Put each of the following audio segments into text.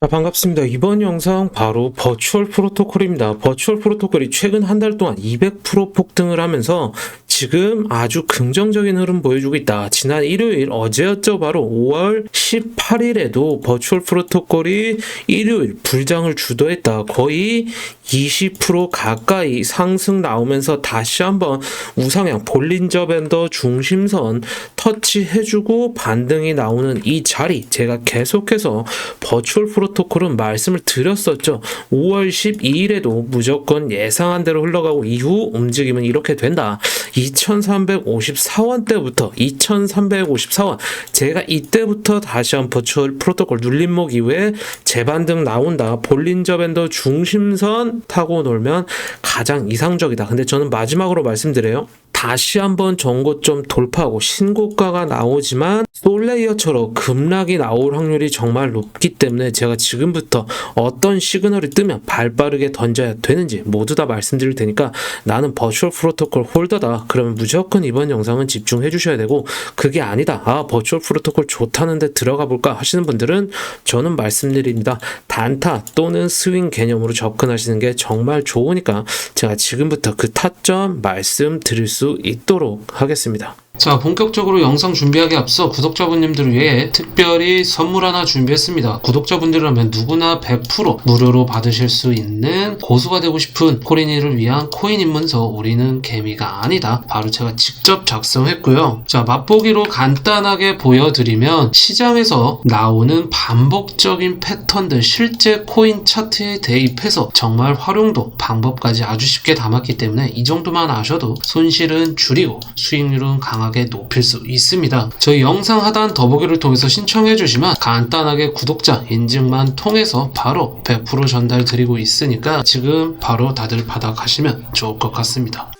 자, 반갑습니다. 이번 영상 바로 버추얼 프로토콜입니다. 버추얼 프로토콜이 최근 한 달 동안 200% 폭등을 하면서 지금 아주 긍정적인 흐름 보여주고 있다. 지난 일요일 어제였죠. 바로 5월 18일에도 버추얼 프로토콜이 일요일 불장을 주도했다. 거의 20% 가까이 상승 나오면서 다시 한번 우상향 볼린저 밴더 중심선 터치해주고 반등이 나오는 이 자리 제가 계속해서 버추얼 프로 토콜은 말씀을 드렸었죠. 5월 12일에도 무조건 예상한 대로 흘러가고 이후 움직임은 이렇게 된다. 2354원 때부터 2354원 제가 이때부터 다시 한 버추얼 프로토콜 눌림목 이후에 재반등 나온다. 볼린저 밴더 중심선 타고 놀면 가장 이상적이다. 근데 저는 마지막으로 말씀드려요. 다시 한번 전고점 돌파하고 신고가가 나오지만 솔레이어처럼 급락이 나올 확률이 정말 높기 때문에 제가 지금부터 어떤 시그널이 뜨면 발 빠르게 던져야 되는지 모두 다 말씀드릴 테니까 나는 버추얼 프로토콜 홀더다. 그러면 무조건 이번 영상은 집중해 주셔야 되고 그게 아니다. 아 버추얼 프로토콜 좋다는데 들어가 볼까 하시는 분들은 저는 말씀드립니다. 단타 또는 스윙 개념으로 접근하시는 게 정말 좋으니까 제가 지금부터 그 타점 말씀드릴 수 있도록 하겠습니다. 자, 본격적으로 영상 준비하기 앞서 구독자분님들을 위해 특별히 선물 하나 준비했습니다. 구독자분들이라면 누구나 100% 무료로 받으실 수 있는 고수가 되고 싶은 코린이를 위한 코인 입문서 우리는 개미가 아니다. 바로 제가 직접 작성했고요. 자, 맛보기로 간단하게 보여드리면 시장에서 나오는 반복적인 패턴들 실제 코인 차트에 대입해서 정말 활용도 방법까지 아주 쉽게 담았기 때문에 이 정도만 아셔도 손실은 줄이고 수익률은 강하게 높일 수 있습니다. 저희 영상 하단 더보기를 통해서 신청해 주시면 간단하게 구독자 인증만 통해서 바로 100% 전달 드리고 있으니까 지금 바로 다들 받아가시면 좋을 것 같습니다.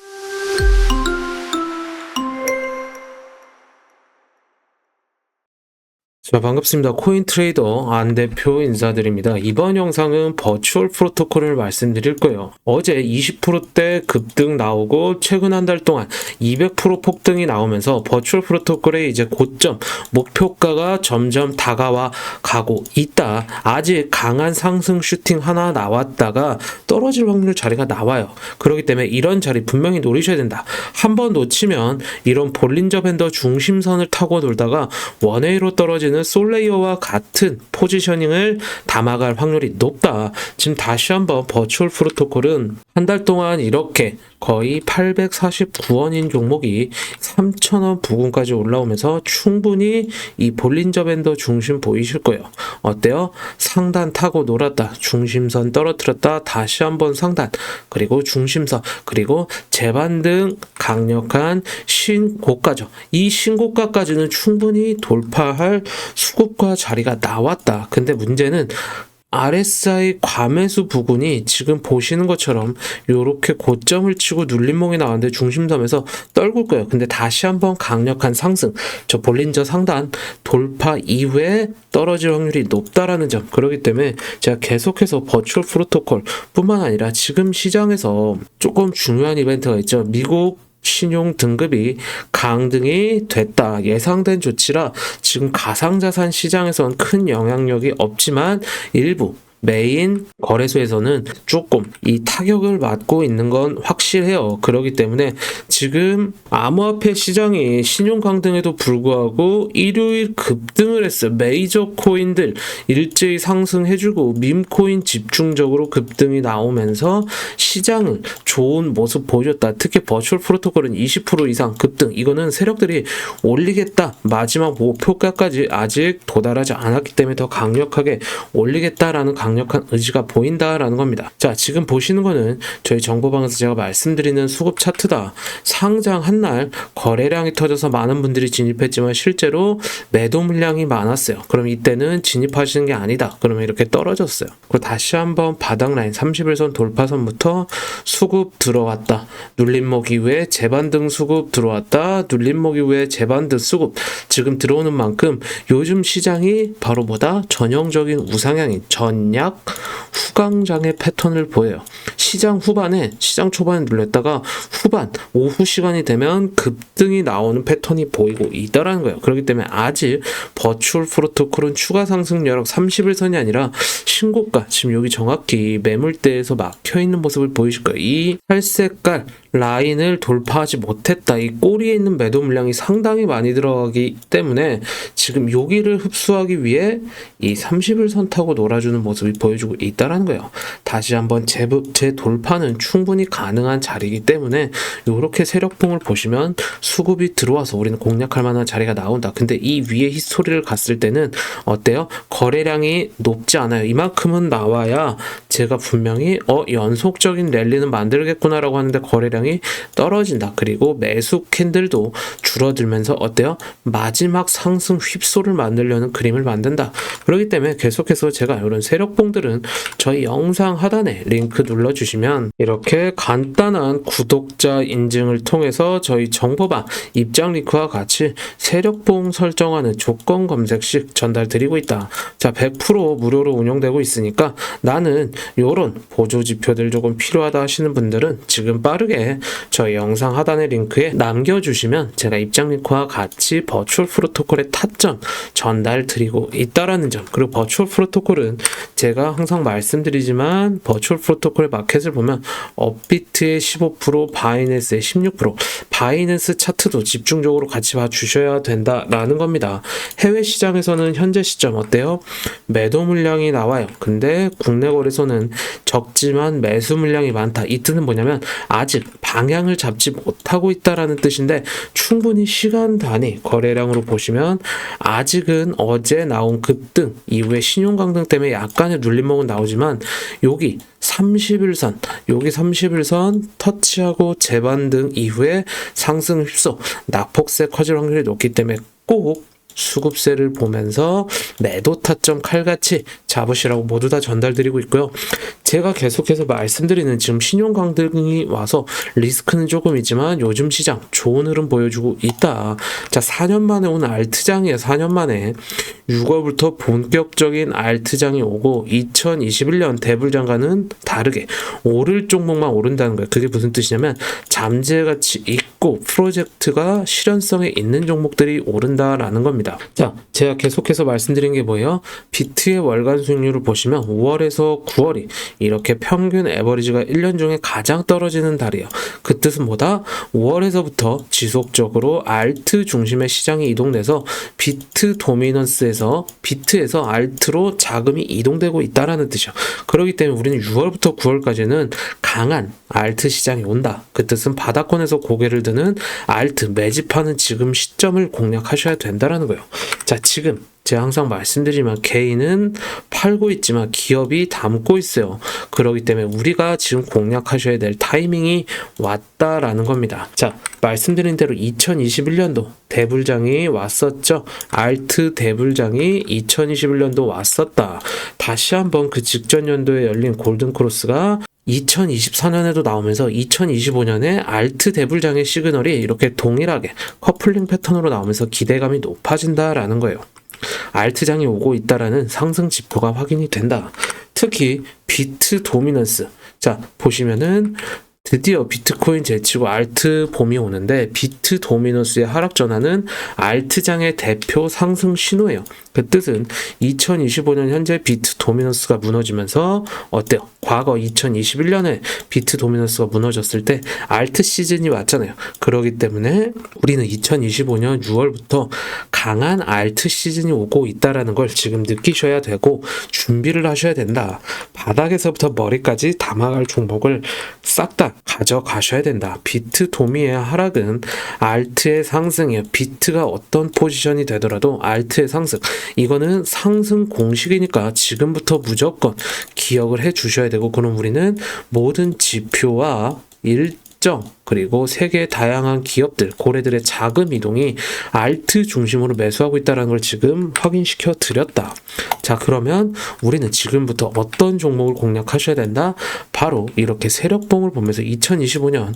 자, 반갑습니다. 코인 트레이더 안 대표 인사드립니다. 이번 영상은 버추얼 프로토콜을 말씀드릴 거예요. 어제 20%대 급등 나오고 최근 한 달 동안 200% 폭등이 나오면서 버추얼 프로토콜의 이제 고점 목표가가 점점 다가와 가고 있다. 아직 강한 상승 슈팅 하나 나왔다가 떨어질 확률 자리가 나와요. 그렇기 때문에 이런 자리 분명히 노리셔야 된다. 한 번 놓치면 이런 볼린저 밴더 중심선을 타고 놀다가 원웨이로 떨어지는 솔레이어와 같은 포지셔닝을 담아갈 확률이 높다. 지금 다시 한번 버추얼 프로토콜은 한 달 동안 이렇게 거의 849원인 종목이 3,000원 부근까지 올라오면서 충분히 이 볼린저 밴더 중심 보이실 거예요. 어때요? 상단 타고 놀았다. 중심선 떨어뜨렸다. 다시 한번 상단. 그리고 중심선. 그리고 재반등 강력한 신고가죠. 이 신고가까지는 충분히 돌파할 수급과 자리가 나왔다. 근데 문제는 RSI 과매수 부근이 지금 보시는 것처럼 이렇게 고점을 치고 눌림목이 나왔는데 중심점에서 떨굴 거예요. 근데 다시 한번 강력한 상승, 저 볼린저 상단 돌파 이후에 떨어질 확률이 높다라는 점. 그렇기 때문에 제가 계속해서 버추얼 프로토콜 뿐만 아니라 지금 시장에서 조금 중요한 이벤트가 있죠. 미국 신용 등급이 강등이 됐다. 예상된 조치라 지금 가상자산 시장에선 큰 영향력이 없지만 일부 메인 거래소에서는 조금 이 타격을 맞고 있는 건 확실해요. 그렇기 때문에 지금 암호화폐 시장이 신용 강등에도 불구하고 일요일 급등을 했어요. 메이저 코인들 일제히 상승해주고 밈코인 집중적으로 급등이 나오면서 시장을 좋은 모습 보여줬다. 특히 버추얼 프로토콜은 20% 이상 급등. 이거는 세력들이 올리겠다. 마지막 목표가까지 아직 도달하지 않았기 때문에 더 강력하게 올리겠다라는 강 력한 의지가 보인다라는 겁니다. 자, 지금 보시는 거는 저희 정보방에서 제가 말씀드리는 수급 차트다. 상장 한 날 거래량이 터져서 많은 분들이 진입했지만 실제로 매도 물량이 많았어요. 그럼 이때는 진입하시는 게 아니다. 그러면 이렇게 떨어졌어요. 그리고 다시 한번 바닥 라인 31선 돌파선부터 수급 들어왔다. 눌림목 이후에 재반등 수급 들어왔다. 눌림목 이후에 재반등 수급 지금 들어오는 만큼 요즘 시장이 바로 뭐다? 전형적인 우상향인 전량 만약 후강장의 패턴을 보여요. 시장 후반에 시장 초반에 눌렸다가 후반 오후 시간이 되면 급등이 나오는 패턴이 보이고 있다라는 거예요. 그렇기 때문에 아직 버추얼 프로토콜은 추가 상승 여력 30일선이 아니라 신고가 지금 여기 정확히 매물대에서 막혀 있는 모습을 보이실 거예요. 이 살색깔 라인을 돌파하지 못했다. 이 꼬리에 있는 매도 물량이 상당히 많이 들어가기 때문에 지금 여기를 흡수하기 위해 이 30일 선 타고 놀아주는 모습이 보여주고 있다라는 거예요. 다시 한번 재, 재돌파는 충분히 가능한 자리이기 때문에 이렇게 세력봉을 보시면 수급이 들어와서 우리는 공략할 만한 자리가 나온다. 근데 이 위에 히스토리를 갔을 때는 어때요? 거래량이 높지 않아요. 이만큼은 나와야 제가 분명히 어 연속적인 랠리는 만들겠구나라고 하는데 거래량 이 떨어진다. 그리고 매수 캔들도 줄어들면서 어때요? 마지막 상승 휩소를 만들려는 그림을 만든다. 그렇기 때문에 계속해서 제가 이런 세력봉들은 저희 영상 하단에 링크 눌러주시면 이렇게 간단한 구독자 인증을 통해서 저희 정보방 입장 링크와 같이 세력봉 설정하는 조건 검색식 전달 드리고 있다. 자, 100% 무료로 운영되고 있으니까 나는 요런 보조 지표들 조금 필요하다 하시는 분들은 지금 빠르게 저희 영상 하단의 링크에 남겨주시면 제가 입장 링크와 같이 버추얼 프로토콜의 타점 전달 드리고 있다라는 점 그리고 버추얼 프로토콜은 제가 항상 말씀드리지만 버추얼 프로토콜의 마켓을 보면 업비트의 15% 바이낸스의 16% 바이낸스 차트도 집중적으로 같이 봐주셔야 된다라는 겁니다. 해외 시장에서는 현재 시점 어때요? 매도 물량이 나와요. 근데 국내 거래소는 적지만 매수 물량이 많다. 이 뜻은 뭐냐면 아직 방향을 잡지 못하고 있다라는 뜻인데 충분히 시간 단위 거래량으로 보시면 아직은 어제 나온 급등 이후에 신용 강등 때문에 약간의 눌림목은 나오지만 여기 30일선 여기 30일선 터치하고 재반등 이후에 상승 휩소 낙폭세 커질 확률이 높기 때문에 꼭 수급세를 보면서 매도 타점 칼같이 잡으시라고 모두 다 전달드리고 있고요. 제가 계속해서 말씀드리는 지금 신용 강 등이 와서 리스크는 조금 있지만 요즘 시장 좋은 흐름 보여주고 있다. 자, 4년 만에 온 알트장이에요. 4년 만에 6월부터 본격적인 알트장이 오고 2021년 대불장과는 다르게 오를 종목만 오른다는 거예요. 그게 무슨 뜻이냐면 잠재 가치 있고 프로젝트가 실현성에 있는 종목들이 오른다라는 겁니다. 자, 제가 계속해서 말씀드린 게 뭐예요? 비트의 월간 수익률을 보시면 5월에서 9월이 이렇게 평균 에버리지가 1년 중에 가장 떨어지는 달이에요. 그 뜻은 뭐다? 5월에서부터 지속적으로 알트 중심의 시장이 이동돼서 비트 도미넌스에서 비트에서 알트로 자금이 이동되고 있다라는 뜻이죠. 그렇기 때문에 우리는 6월부터 9월까지는 강한 알트 시장이 온다. 그 뜻은 바닥권에서 고개를 드는 알트 매집하는 지금 시점을 공략하셔야 된다라는 거예요. 자, 지금 제가 항상 말씀드리지만 개인은 팔고 있지만 기업이 담고 있어요. 그렇기 때문에 우리가 지금 공략하셔야 될 타이밍이 왔다라는 겁니다. 자, 말씀드린 대로 2021년도 대불장이 왔었죠. 알트 대불장이 2021년도 왔었다. 다시 한번 그 직전 연도에 열린 골든 크로스가 2024년에도 나오면서 2025년에 알트 대불장의 시그널이 이렇게 동일하게 커플링 패턴으로 나오면서 기대감이 높아진다라는 거예요. 알트장이 오고 있다라는 상승 지표가 확인이 된다. 특히 비트 도미넌스. 자, 보시면은 드디어 비트코인 제치고 알트 봄이 오는데 비트 도미넌스의 하락 전환은 알트장의 대표 상승 신호예요. 그 뜻은 2025년 현재 비트 도미넌스가 무너지면서 어때요? 과거 2021년에 비트 도미넌스가 무너졌을 때 알트 시즌이 왔잖아요. 그러기 때문에 우리는 2025년 6월부터 강한 알트 시즌이 오고 있다라는 걸 지금 느끼셔야 되고 준비를 하셔야 된다. 바닥에서부터 머리까지 담아갈 종목을 싹 다 가져가셔야 된다. 비트 도미의 하락은 알트의 상승이에요. 비트가 어떤 포지션이 되더라도 알트의 상승. 이거는 상승 공식이니까 지금부터 무조건 기억을 해 주셔야 되고 그럼 우리는 모든 지표와 일 정 그리고 세계 다양한 기업들, 고래들의 자금 이동이 알트 중심으로 매수하고 있다는 걸 지금 확인시켜 드렸다. 자, 그러면 우리는 지금부터 어떤 종목을 공략하셔야 된다? 바로 이렇게 세력봉을 보면서 2025년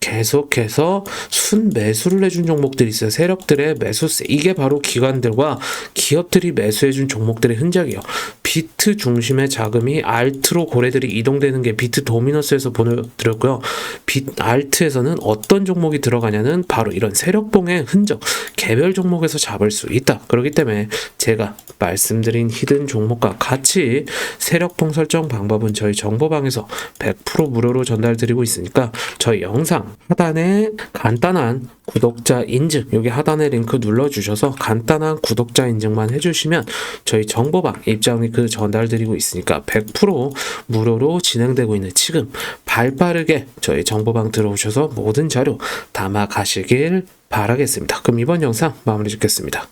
계속해서 순 매수를 해준 종목들이 있어요. 세력들의 매수세. 이게 바로 기관들과 기업들이 매수해준 종목들의 흔적이에요. 비트 중심의 자금이 알트로 고래들이 이동되는 게 비트 도미너스에서 보여드렸고요. 비, 알트에서는 어떤 종목이 들어가냐는 바로 이런 세력봉의 흔적, 개별 종목에서 잡을 수 있다. 그렇기 때문에 제가 말씀드린 히든 종목과 같이 세력봉 설정 방법은 저희 정보방에서 100% 무료로 전달드리고 있으니까 저희 영상 하단에 간단한 구독자 인증 여기 하단에 링크 눌러주셔서 간단한 구독자 인증만 해주시면 저희 정보방 입장 링크 전달드리고 있으니까 100% 무료로 진행되고 있는 지금 발빠르게 저희 정보방 들어오셔서 모든 자료 담아 가시길 바라겠습니다. 그럼 이번 영상 마무리 짓겠습니다.